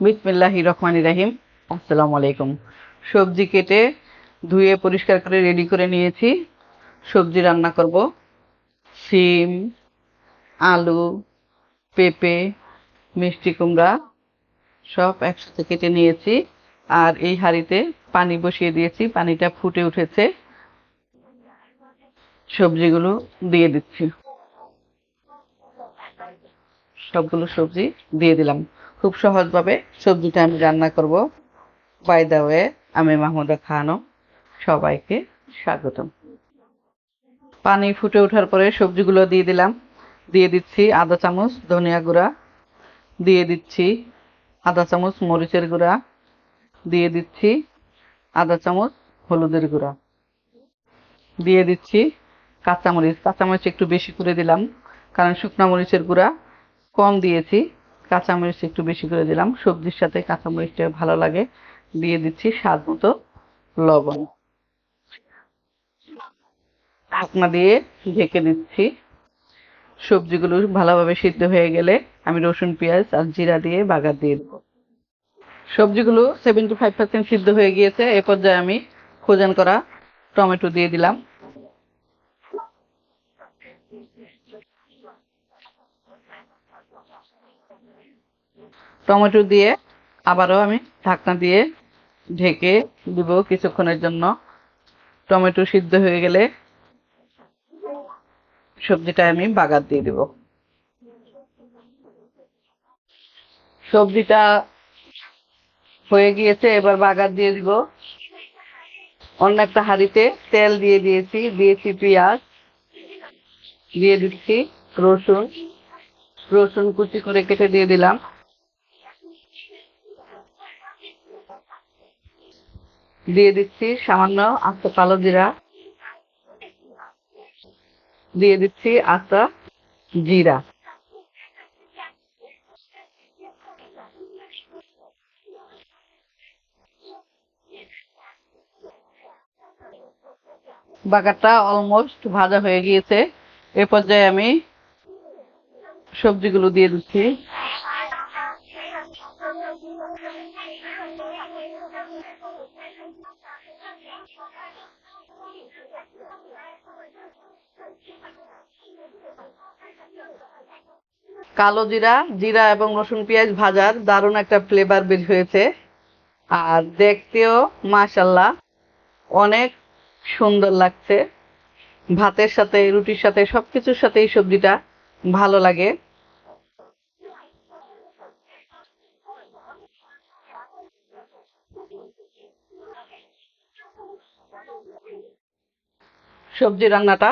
বিসমিল্লাহ রহমান রাহিম। আসসালামু আলাইকুম। সবজি কেটে ধুয়ে পরিষ্কার করে রেডি করে নিয়েছি। সবজি রান্না করব। সিম, আলু, পেঁপে, মিষ্টি কুমড়া সব একসাথে কেটে নিয়েছি। আর এই হাঁড়িতে পানি বসিয়ে দিয়েছি। পানিটা ফুটে উঠেছে। সবজিগুলো দিয়ে দিচ্ছি। সবগুলো সবজি দিয়ে দিলাম। খুব সহজভাবে সবজিটা আমি রান্না করব। বাই দা ওয়ে আমি মাহমুদা খানো সবাইকে স্বাগতম। পানি ফুটে ওঠার পরে সবজিগুলো দিয়ে দিলাম। দিয়ে দিচ্ছি আধা চামচ ধনিয়া গুঁড়া। দিয়ে দিচ্ছি আধা চামচ মরিচের গুঁড়া। দিয়ে দিচ্ছি আধা চামচ হলুদের গুঁড়া। দিয়ে দিচ্ছি কাঁচামরিচ। কাঁচামরিচ একটু বেশি করে দিলাম, কারণ শুকনো মরিচের গুঁড়া কম দিয়েছি। কাঁচামরিচ একটু বেশি করে দিলাম। সবজির সাথে কাঁচামরিচটা ভালো লাগে। দিয়ে দিচ্ছি স্বাদ মতো লবণ। ঢাকনা দিয়ে ঢেকে দিচ্ছি। সবজিগুলো ভালোভাবে সিদ্ধ হয়ে গেলে আমি রসুন, পেঁয়াজ আর জিরা দিয়ে বাগার দিয়ে দেবো। সবজিগুলো সেভেন্টি ফাইভ পার্সেন্ট সিদ্ধ হয়ে গিয়েছে। এ পর্যায়ে আমি খোজান করা টমেটো দিয়ে দিলাম। টমেটো দিয়ে আবারও আমি ঢাকনা দিয়ে ঢেকে দিব কিছুক্ষণের জন্য। টমেটো সিদ্ধ হয়ে গেলে সবজিটা আমি বাগার দিয়ে দিব। সবজিটা হয়ে গিয়েছে, এবার বাগার দিয়ে দিব। অন্য একটা হাঁড়িতে তেল দিয়ে দিয়েছি দিয়েছি পেঁয়াজ, দিয়ে দিচ্ছি রসুন। রসুন কুচি করে কেটে দিয়ে দিলাম। দিয়ে দিচ্ছি সামান্য আস্ত কালো জিরা। দিয়ে দিচ্ছি আস্ত জিরা। বাগারটা অলমোস্ট ভাজা হয়ে গিয়েছে। এ পর্যায়ে আমি সবজিগুলো দিয়ে দিচ্ছি। কালো জিরা জিরা এবং রসুন পেঁয়াজ ভাজার দারুণ একটা ফ্লেভার বের হয়েছে। আর দেখতেও মাশাল্লাহ অনেক সুন্দর লাগছে। ভাতের সাথে, রুটির সাথে, সবকিছুর সাথে এই সবজিটা ভালো লাগে। সবজি রান্নাটা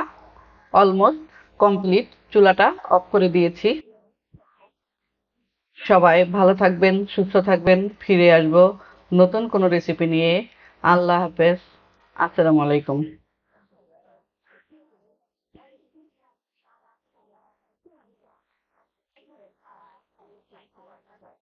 অলমোস্ট কমপ্লিট চুলাটা অফ করে দিয়েছি। সবাই ভালো থাকবেন, সুস্থ থাকবেন, ফিরে আসব নতুন কোনো রেসিপি নিয়ে। আল্লাহ হাফেজ। আসসালামু আলাইকুম।